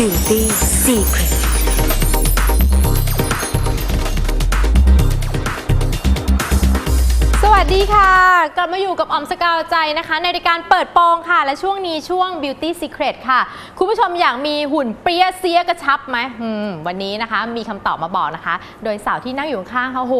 Beauty Secret ดีค่ะ กลับมาอยู่กับออมสกาวใจนะคะ ในรายการเปิดโปงค่ะ และช่วงนี้ช่วง Beauty Secret ค่ะ คุณผู้ชมอยากมีหุ่นเปรี้ยเสียกระชับไหมอืมวันนี้นะคะ มีคำตอบมาบอกนะคะ โดยสาวที่นั่งอยู่ข้างๆค่ะโห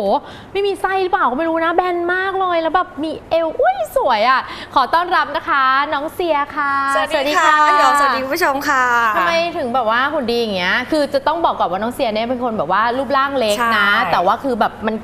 ไม่มีไส้หรือเปล่าก็ไม่รู้นะแบนมากเลยแล้วแบบมีเอวอุ้ยสวยอะ ขอต้อนรับนะคะ น้องเสียค่ะสวัสดีค่ะพี่หยองสวัสดีคุณผู้ชมค่ะ ทำไมถึงแบบว่าหุ่นดีอย่างเงี้ย คือจะต้องบอกก่อนว่าน้องเสียเนี่ยเป็นคนแบบว่ารูปร่างเล็กนะ ใช่ แต่ว่าคือแบบมัน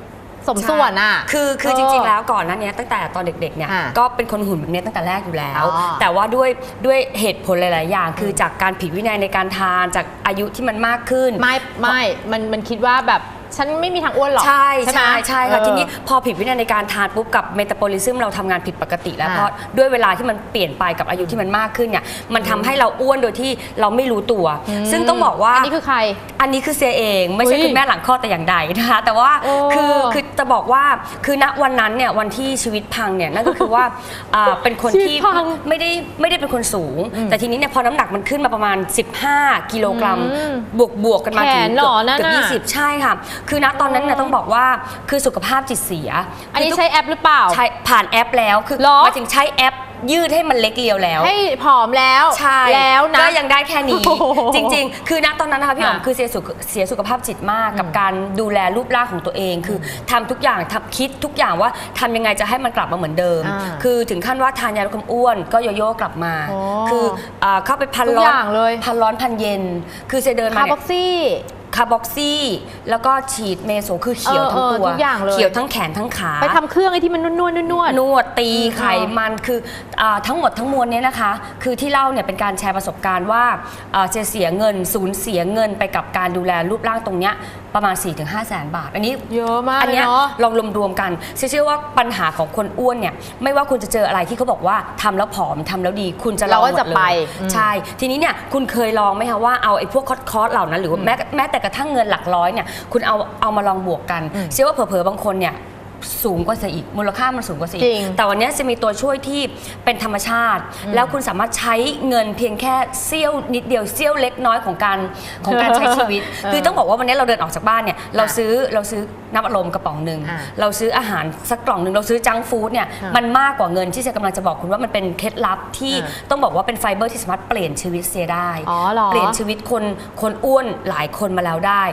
สมส่วนอะ คือคือเออจริงๆแล้วก่อนหนั้นเนี้ยตั้งแต่ตอนเด็กๆเนี่ยอ่าก็เป็นคนหุ่นแบบนี้ตั้งแต่แรกอยู่แล้วอ๋อแต่ว่าด้วยด้วยเหตุผลหลาย ๆ อย่าง คือจากการผิดวินัยในการทานจากอายุที่มันมากขึ้น ไม่ไม่มันมันคิดว่าแบบ ฉันไม่มีทางอ้วนหรอกใช่ไหมใช่ใช่ค่ะเออทีนี้พอผิดวินัยในการทานปุ๊บกับเมตาบอลิซึมเราทำงานผิดปกติแล้วอ่าเพราะด้วยเวลาที่มันเปลี่ยนไปกับอายุที่มันมากขึ้นเนี่ยมันทำให้เราอ้วนโดยที่เราไม่รู้ตัว ซึ่งต้องบอกว่าอันนี้คือใคร อันนี้คือเซียเอง ไม่ใช่อุ๊ยคุณแม่หลังคลอดแต่อย่างใดนะคะแต่ว่าโอ้คือคือจะบอกว่าคือณวันนั้นเนี่ยวันที่ชีวิตพังเนี่ยนั่นก็คือว่าอ่าเป็นคนชีวิตที่พังไม่ได้ไม่ได้เป็นคนสูง แต่ทีนี้เนี่ยพอน้ำหนักมันขึ้นมาประมาณ 15 กิโลกรัมอืมบวกบวกกันมาถึงแขนเหรอนั่นเกือบน่ะยี่สิบใช่ค่ะคือณตอนนั้นเนี่ยต้องบอกว่าคือสุขภาพจิตเสียอันนี้คืใช้แอปหรือเปล่า ใช้ผ่านแอปแล้วคือเหรอ หมายถึงใช้แอปยืดให้มันเล็กเรียวแล้ว ให้ผอมแล้วใช่แล้วนะ ก็ยังได้แค่นี้ โอ้โหจริง ๆ คือณตอนนั้นนะคะพี่อ๋อมค่ะคือเสียสุขเสียสุขภาพจิตมากกับการดูแลรูปร่างของตัวเอง คือทำทุกอย่างทำคิดทุกอย่างว่าทำยังไงจะให้มันกลับมาเหมือนเดิม อ่าคือถึงขั้นว่าทานยาลดความอ้วนก็โยโย่กลับมา โอ้คืออ่าเข้าไปพันทุกร้ออนย่างเลย พันร้อนพันเย็น คือเซเดินมาคาเนี่บ็อกซี่ คาร์บ็อกซี่แล้วก็ฉีดเมโซคือเขียวทั้งเออเออตัวทุกอย่างเลยเขียวทั้งแขนทั้งขา ไปทำเครื่องไอ้ที่มันนวดๆนวด นวดตีอืมไขมันคืออาทั้งหมดทั้งมวลเนี้นะคะ คือที่เล่าเนี่ยเป็นการแชร์ประสบการณ์ว่าอ่าจะเสียเงินสูญเสียเงินไปกับการดูแลรูปร่างตรงเนี้ยประมาณ 4-5แสนบาท อันนี้เยอะมากอันเลยเนี้ยเนาะลองรวมๆกันเชื่อว่าปัญหาของคนอ้วนเนี่ยไม่ว่าคุณจะเจออะไรที่เขาบอกว่าทำแล้วผอมทำแล้วดีคุณจะลองเราก็หมดจะเลยไปอืม ใช่ ทีนี้เนี่ยคุณเคยลองไหมคะว่าเอาไอ้พวกคอร์สๆเหล่านั้นหรือว่าแม้แม้แต่กระทั่งเงินหลักร้อยเนี่ยคุณเอาเอามาลองบวกกัน เชื่อว่าเผลอๆบางคนเนี่ย สูงกว่าเสียอีกมูลค่ามันสูงกว่าเสียจริอีงกแต่วันนี้จะมีตัวช่วยที่เป็นธรรมชาติ แล้วคุณสามารถใช้เงินเพียงแค่เสี้ยวนิดเดียวเสี้ยวเล็กน้อยของการของการใช้ชีวิตเออคือต้องบอกว่าวันนี้เราเดินออกจากบ้านเนี่ยเราซื้อเราซื้อน้ำอัดลมกระป๋องหนึ่งอะเราซื้ออาหารสักกล่องหนึ่งเราซื้อจังก์ฟู้ดเนี่ยอะมันมากกว่าเงินที่เซกำลังจะบอกคุณว่ามันเป็นเคล็ดลับที่อะต้องบอกว่าเป็นไฟเบอร์ที่สามารถเปลี่ยนชีวิตเสียได้ อ๋อเหรอ เปลี่ยนชีวิตคนคนอ้วนหลายคนมาแล้วได้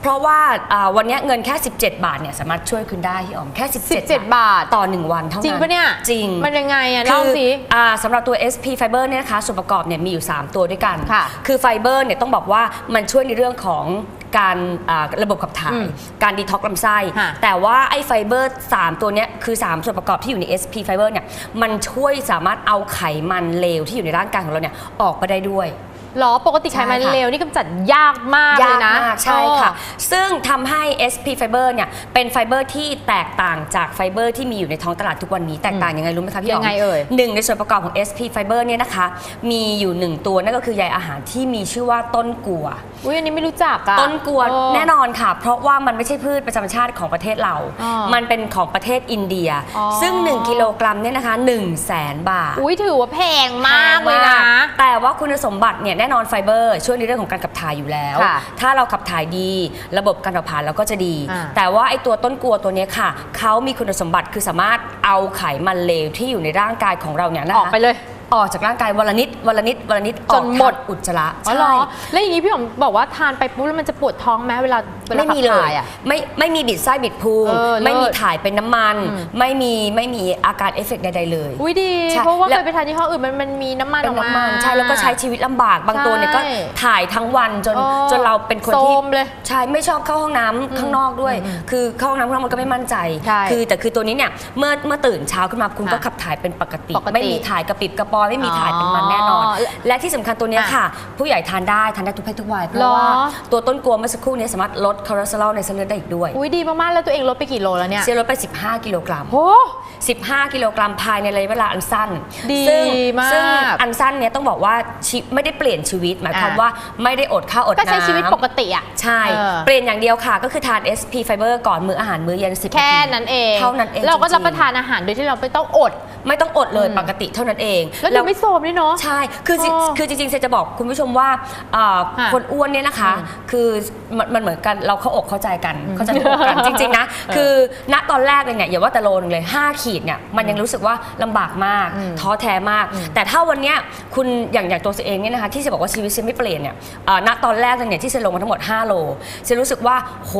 เพราะว่าอ่าวันนี้เงินแค่ 17 บาทเนี่ยสามารถช่วยคุณได้พี่อ๋อมแค่ 17 17 บาท ต่อ 1 วันเท่านั้นจริงปะเนี่ยจริงมันยังไงอะคืเล่าสิอ่าสำหรับตัว SP Fiber เนี่ยนะคะ ส่วนประกอบเนี่ยมีอยู่ 3 ตัวด้วยกันค่ะคือไฟเบอร์เนี่ยต้องบอกว่ามันช่วยในเรื่องของการอ่าระบบขับถ่าอืย มการดีท็อกซ์ลำไส้ ค่ะแต่ว่าไอ้ไฟเบอร์ 3 ตัวเนี้ยคือ 3 ส่วนประกอบที่อยู่ใน SP Fiber เนี่ยมันช่วยสามารถเอาไขมันเลวที่อยู่ในร่างกายของเราเนี่ยออกไปได้ด้วย หรอปกติไขมันใช่ค่ะ เลวนี่กำจัดยากมากเลยยากนะมากใช่ค่ะ เออ ซึ่งทำให้ SP Fiber เนี่ยเป็นไฟเบอร์ที่แตกต่างจากไฟเบอร์ที่มีอยู่ในท้องตลาดทุกวันนี้แตกต่างยังไงรู้ไหมคะพี่อ๋อมยังไงเอ่ย หนึ่งในส่วนประกอบของ SP Fiber เนี่ยนะคะ มีอยู่หนึ่งตัวนั่นก็คือใยอาหารที่มีชื่อว่าต้นกัว อุ้ยอันนี้ไม่รู้จักอะต้นกัวเออแน่นอนค่ะ เพราะว่ามันไม่ใช่พืชประจำชาติของประเทศเราอ๋อมันเป็นของประเทศอินเดีย อ๋อ ซึ่ง 1 กิโลกรัมเนี่ยนะคะ1 0 0 0 0แสนบาท อุ้ยถือว่าแพงมากเลยนะแต่ ว่าคุณสมบัติเนี่ยแน่นอนไฟเบอร์ ช่วยในเรื่องของการขับถ่ายอยู่แล้ว ค่ะถ้าเราขับถ่ายดี ระบบการเผาผลาญเราก็จะดี อ่า แต่ว่าไอ้ตัวต้นกลัวตัวเนี้ยค่ะเขามีคุณสมบัติคือสามารถเอาไขมันเลวที่อยู่ในร่างกายของเราเนี่ยนะคะ ออกไปเลย ออกจากร่างกายวันละนิดวันละนิดวันละนิดจนหมด ออกทางอุจจาระอ๋อเหรอใช่แล้วอย่างนี้พี่หอมบอกว่าทานไปปุ๊บแล้วมันจะปวดท้องไหมเวลาเวลาไม่มีขับเลถ่ายยอะ ไม่ไม่มีบิดไส้บิดพุงเออเลิศไม่มีถ่ายเป็นน้ำมัน อืม ไม่มีไม่มีอาการเอฟเฟกต์ใดๆเลย อุ้ยดี ใช่เพราะว่าและเคยไปทานที่ห้องอื่นมันมันมีน้ำมันเป็อนอกมา น้ำมันใช่แล้วก็ใช้ชีวิตลำบากบางตัวเนี่ยก็ใช่ถ่ายทั้งวันจนเออจนเราเป็นคนโทที่รมเลยใช่ไม่ชอบเข้าห้องน้ำข้างนอกด้วย คือเข้าห้องน้ำข้างนอกมันก็ไม่มั่นใจ ใช่คือแต่คือตัวนี้เนี่ยเมื่อเมื่อตื่นเช้าขึ้นมาคุณก็ค่ะขับถ่ายเป็นปกติ ปกติ ไม่มีถ่ายกระปิบกระปอยไม่มีถ่ายเป็นมันแน่นอนอ๋อและที่สำคัญตัวเนี้ยอะค่ะ ผู้ใหญ่ทานได้ทานได้ทุกเพศทุกวัยเพหรราะอว่าตัวต้นกลัวเมื่อสักครู่นี้สามารถลดคอเลสเตอรอลในเส้นเลือดได้อีกด้วยอุ้ยดีมากๆแล้วตัวเองลดไปกี่โลแล้วเนี่ยเสียลดไป 15 กิโลกรัมโอ้15 กิโลกรัมภายในระยะเวลาอันสั้นดีซึ่งมากซึ่งอันสั้นเนี้ยต้องบอกว่าชีไม่ได้เปลี่ยนชีวิต หมายความอะว่าไม่ได้อดข้าวอดก็น้ำใช้ชีวิตปกติอะใช่เออเปลี่ยนอย่างเดียวค่ะ ก็คือทาน SP Fiber ก่อนมื้ออาหารมื้อเย็น10แค่นาทีนั้นเองเท่านั้นเองเราก็จริงๆรับประทานอาหารโดยที่เราไม่ต้องอด ไม่ต้องอดเลยอืมปกติเท่านั้นเองแล้วดูไม่โซมด้วยเนาะ ใช่ คือจริงอ๋อคือจริงๆเซนจะบอกคุณผู้ชมว่าอ่าค่ะคนอ้วนเนี่ยนะคะอืมคือมันมันเหมือนกันเราเข้าอกเข้าใจกันเข้าใจอกกันจริงๆนะเออคือณตอนแรกเลยเนี่ยอย่าว่าแต่โลนึงเลย 5 ขีดเนี่ยมันยังรู้สึกว่าลำบากมากอืมท้อแท้มากอืมแต่ถ้าวันเนี้ยคุณอย่างอย่างตัวเซนเองเนี่ยนะคะที่จะบอกว่าชีวิตเซนไม่เปลี่ยนเนี่ยอ่าณตอนแรกเลยเนี่ยที่เซนลงมาทั้งหมด 5 โลเซนรู้สึกว่าโห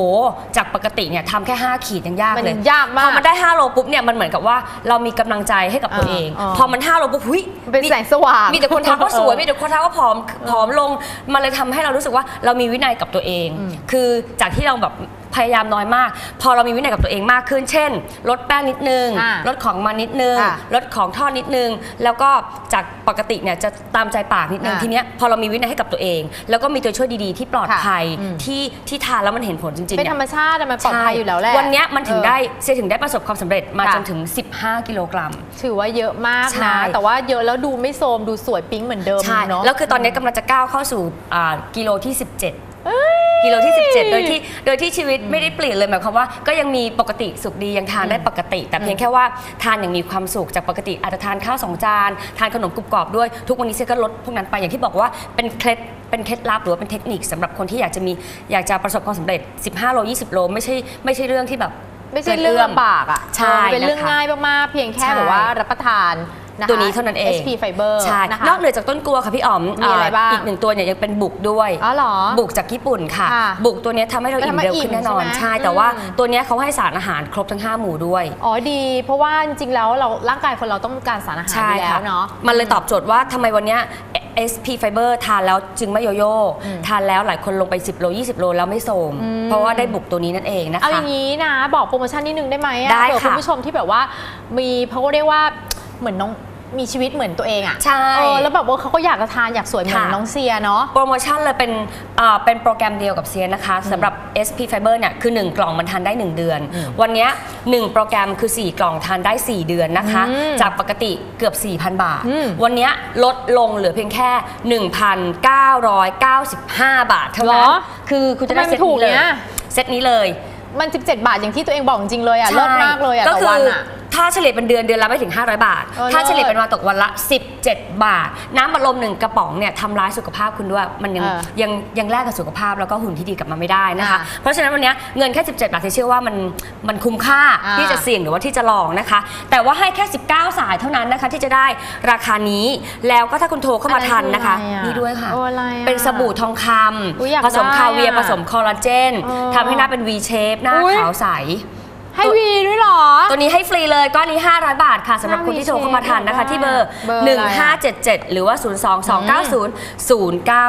จากปกติเนี่ยทำแค่ 5 ขีดยังยากมันเลยยากมากพอมันได้ 5 โลปุ๊บเนี่ยมันเหมือนกับว่าเรามีกำลังใจให้กับตัวอ่าเอง อ่า พอมัน 5 โลปุ๊บหุยมันเป็นแสงสว่าง มีแต่คนทักว่าสวยเออมีแต่คนทักว่าผอมผอมลง มันเลยทำให้เรารู้สึกว่าเรามีวินัยกับตัวเองอืมคือจากที่เราแบบ พยายามน้อยมาก พอเรามีวินัยกับตัวเองมากขึ้น เช่น ลดแป้งนิดนึง อ่าลดของมันนิดนึงอ่าลดของทอดนิดนึง แล้วก็จากปกติเนี่ยจะตามใจปากนิดนึงอ่าทีเนี้ยพอเรามีวินัยให้กับตัวเอง แล้วก็มีตัวช่วยดีๆที่ปลอดค่ะภัยอืม ที่ที่ทานแล้วมันเห็นผลจริงๆเป็นนี่ย ธรรมชาติอะมันปลอดภัยอยู่แล้วแหละ วันเนี้ยมันถึงเออได้เซถึงได้ประสบความสำเร็จมาค่ะ จนถึง 15 กิโลกรัม ถือว่าเยอะมากใช่ นะ แต่ว่าเยอะแล้วดูไม่โซมดูสวยปิ๊งเหมือนเดิมใช่เนาะ แล้วคือตอนนี้กำลังจะก้าวเข้าสู่อ่ากิโลที่ 17 กิโลที่ 17 โดยที่โดยที่ชีวิตไม่ได้เปลี่ยนเลยหมายความว่าก็ยังมีปกติสุขดียังทานได้ปกติ แต่เพียงแค่ว่าทานอย่างมีความสุขจากปกติอาจจะทานข้าวสองจานทานขนมกรุบกรอบด้วยทุกวันนี้เซก็ลดพวกนั้นไปอย่างที่บอกว่าเป็นเคล็ดเป็นเคล็ดลับหรือว่าเป็นเทคนิคสำหรับคนที่อยากจะมีอยากจะประสบความสำเร็จ 15 โล 20 โล ไม่ใช่ไม่ใช่เรื่องที่แบบ ไม่ใช่เรื่องลำบากอะใช่เออเป็นเรื่องนะคะง่ายมากๆ เพียงแค่ใช่ แบบว่ารับประทาน นะคะตัวนี้เท่านั้นเอง SP Fiber ใช่นะคะ นอกเหนือจากต้นกลัวค่ะพี่อ๋อมมีอะไรบ้างอีกหนึ่งตัวเนี่ยยังเป็นบุกด้วยอ๋อเหรอบุกจากญี่ปุ่นค่ะ ค่ะบุกตัวเนี้ยทำให้เรามันอิ่มทำให้เร็วขึ้นแน่นอนอิ่มใช่ใช่ไหมแต่ว่าอืม ตัวเนี้ยเขาให้สารอาหารครบทั้ง 5 หมู่ด้วย อ๋อดี เพราะว่าจริงๆแล้วเราร่างกายคนเราต้องการสารอาหารอยู่แล้วเนาะ มันเลยตอบโจทย์ว่าทำไมวันเนี้ย SP Fiber ทานแล้วจึงไม่โยโย่อืมทานแล้วหลายคนลงไป 10 โล 20 โลแล้วไม่โทรมอืม เพราะว่าได้บุกตัวนี้นั่นเองนะคะเอาอย่างนี้นะ บอกโปรโมชั่นนิดนึงได้ไหมอะได้เผื่อค่ะคุณผู้ชมที่แบบว่ามีเขาก็เรียกว่า เหมือนน้องมีชีวิตเหมือนตัวเองอะใช่ เออแล้วแบบว่าเขาก็อยากจะทานอยากสวยเหมือนค่ะ น้องเซียเนาะ โปรโมชั่นเลยเป็นเอ่อเป็นโปรแกรมเดียวกับเซียนนะคะสำหรับ SP Fiber เนี่ยคือ 1 กล่องมันทานได้ 1 เดือน อืมวันเนี้ย1โปรแกรมคือ 4 กล่องทานได้ 4 เดือนนะคะ อืมจากปกติเกือบ 4,000 บาท อืม วันเนี้ยลดลงเหลือเพียงแค่ 1,995 บาทเท่านั้นเหรอคือคุณจะได้ทำไมเซมันตถูกนี้เลยเนี่ยเซตนี้เลย มัน 17 บาทอย่างที่ตัวเองบอกจริงๆเลยอะใช่เลิศมากเลยอะก็ต่อคืวันอะ ถ้าเฉลี่ยเป็นเดือนเดือนละไม่ถึง 500 บาท เออถ้าเฉลี่ยเลิศเป็นวันตกวันละ 17 บาท น้ำบัดลมหนึ่งกระป๋องเนี่ยทำร้ายสุขภาพคุณด้วยมันยังเออยังยังแลกกับสุขภาพแล้วก็หุ่นที่ดีกลับมาไม่ได้นะคะ อ่าเพราะฉะนั้นวันเนี้ยเงินแค่ 17 บาทเชื่อว่ามันมันคุ้มค่าอ่า ที่จะเสี่ยงหรือว่าที่จะลองนะคะ แต่ว่าให้แค่ 19 สายเท่านั้นนะคะที่จะได้ราคานี้แล้วก็ถ้าคุณโทรเข้ามาทันนะคะอันนั้นคืออะไรอะนี่ด้วยค่ะ โอ้อะไรอะ เป็นสบู่ทองคอุ๊ยอยากำผสมคาเวียร์ได้อะผสมคอลลาเจนเออทำให้หน้าเป็น V shape หน้าอุ๊ย ขาวใส ให้วีด้วยเหรอ ตัวนี้ให้ฟรีเลยก้อนนี้ 500 บาทค่ะสำหรับคนที่โทรเข้ามาทันนะคะ ที่เบอร์ เบอร์อะไรอะ 1577 หรือว่า 02290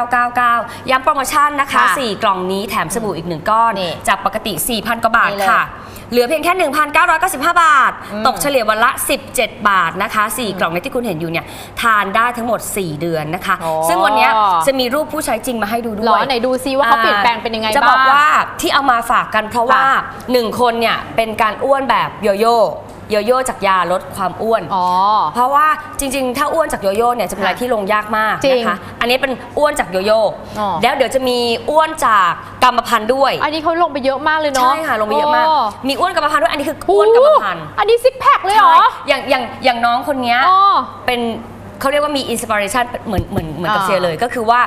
0999 ย้ำโปรโมชั่นนะคะ ค่ะ4 กล่องนี้แถมสบู่อีก 1 ก้อน นี่จากปกติ 4,000 กว่าบาทนี่เลยค่ะ เหลือเพียงแค่ 1,995 บาท อืม ตกเฉลี่ยวันละ 17 บาทนะคะ 4 กล่องในที่คุณเห็นอยู่เนี่ยทานได้ทั้งหมด 4 เดือนนะคะอ๋อซึ่งวันเนี้ยจะมีรูปผู้ใช้จริงมาให้ดูด้หรวอยไหนดูซิว่าเขาเปลี่ยนแปลงเป็นยังไงจะบ้างบอกว่าที่เอามาฝากกันเพราะว่า ค่ะหนึ่งคนเนี่ยเป็นการอ้วนแบบโยโย่โยโย่จากยาลดความอ้วน อ๋อ เพราะว่าจริง ๆ ถ้าอ้วนจากโยโย่เนี่ยจะเป็นอะไรค่ะที่ลงยากมากจริงนะคะ อันนี้เป็นอ้วนจากโยโย่อ๋อ แล้วเดี๋ยวจะมีอ้วนจากกรรมพันธุ์ด้วย อันนี้เขาลงไปเยอะมากเลยเนาะใช่ค่ะลงไปเยอะมาก โมีอ้วนกรรมพันธุ์ด้วย อันนี้คืออ้อ้วนกรรมพันธุ์อันนี้ซิกแพคเลยเหรอใช่อย่างอย่างอย่างน้องคนเนี้ยอ๋อ เป็น เขาเรียกว่ามีอินสปิเรชันเหมือนเหมือนเหมือนกับอ่าเซียเลย ก็คือว่า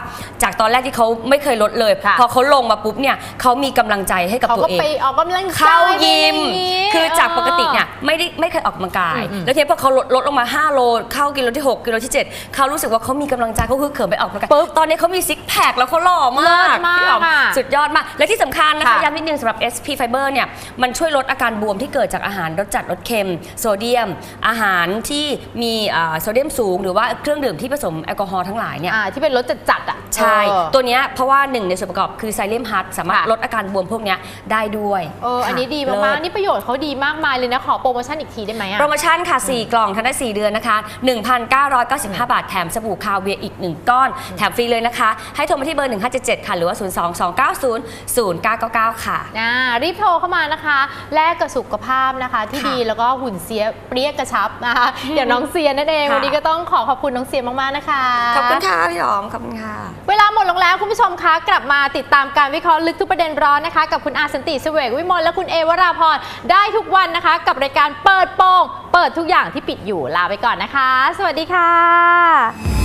จากตอนแรกที่เขาไม่เคยลดเลย ค่ะ พอเขาลงมาปุ๊บเนี่ยเขามีกำลังใจให้กับเขาตัวก็เอง ไปออกกำลังกายเข้ายิม ไปอะไรอย่างงี้คือจากปกติเนี่ยไม่ได้ไม่เคยออกกำลังกายอืมอืมแล้วทีนี้พอเขาลดลดลงมา 5 โล เข้ากิโลที่ 6 กิโลที่ 7 เขารู้สึกว่าเขามีกำลังใจเขาคือเขินไปออกกำลังกาย ปึ๊บตอนนี้เขามีซิกแพคแล้วเขาหล่อมากเลิศมากพี่อ๋อมอะสุดยอดมาก และที่สำคัญนะคะ ค่ะย้ำนิดนึงสำหรับ SP Fiber เนี่ยมันช่วยลดอาการบวมที่เกิดจากอาหารรสจัดรสเค็ม โซเดียม อาหารที่มีอ่าโซเดียมสูงหรือว่าเครื่องดื่มที่ผสมแอลกอฮอล์ทั้งหลายเนี่ย อ่าที่เป็นรสจัดๆอะใช่ เออ ตัวเนี้ยเพราะว่าหนึ่งในส่วนประกอบคือไซเลมฮัทสามารถค่ะ ลดอาการบวมพวกเนี้ยได้ด้วยเอออันนี้ดีเลิมากศๆนี่ประโยชน์เขาดีมากมายเลยนะ ขอโปรโมชั่นอีกทีได้ไหมอะ โปรโมชั่นค่ะ 4 กล่องทานได้ 4 เดือนนะคะ 1,995 บาทแถมสบู่คาวเวียอีก 1 ก้อน แถมฟรีเลยนะคะ ให้โทรมาที่เบอร์ 1577 ค่ะ หรือว่า 02290 0999 ค่ะอ่ารีบโทรเข้ามานะคะ แลกกับสุขภาพนะคะ ที่ค่ะดีแล้วก็หุ่นเสียเปรี้ยกระชับนะคะเดี๋ยวน้องเซียนั่นเอง ค่ะวันนี้ก็ต้องขอขอบคุณน้องเสียมากๆนะคะขอบคุณค่ะพี่หอมขอบคุณค่ะ เวลาหมดลงแล้วคุณผู้ชมคะกลับมาติดตามการวิเคราะห์ลึกทุกประเด็นร้อนนะคะ กับคุณอาสันติเสวกวิมลและคุณเอวราพรได้ทุกวันนะคะ กับรายการเปิดโปงเปิดทุกอย่างที่ปิดอยู่ลาไปก่อนนะคะ สวัสดีค่ะ